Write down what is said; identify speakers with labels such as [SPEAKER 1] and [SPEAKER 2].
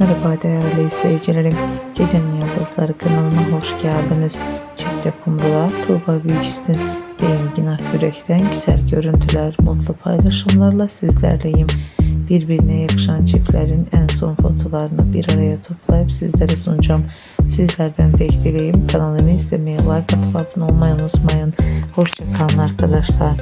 [SPEAKER 1] Merhaba değerli izleyicilerim. Gecenin Yıldızları kanalına hoş geldiniz. Çift yapımcılar Tuğba Büyüküstün ve Engin Akyürek'ten güzel görüntüler, mutlu paylaşımlarla sizlerleyim. Birbirine yakışan çiftlerin en son fotolarını bir araya toplayıp sizlere sunacağım. Sizlerden tek dileğim kanalımı izlemeyi, like atıp abone olmayı unutmayın. Hoşçakalın arkadaşlar.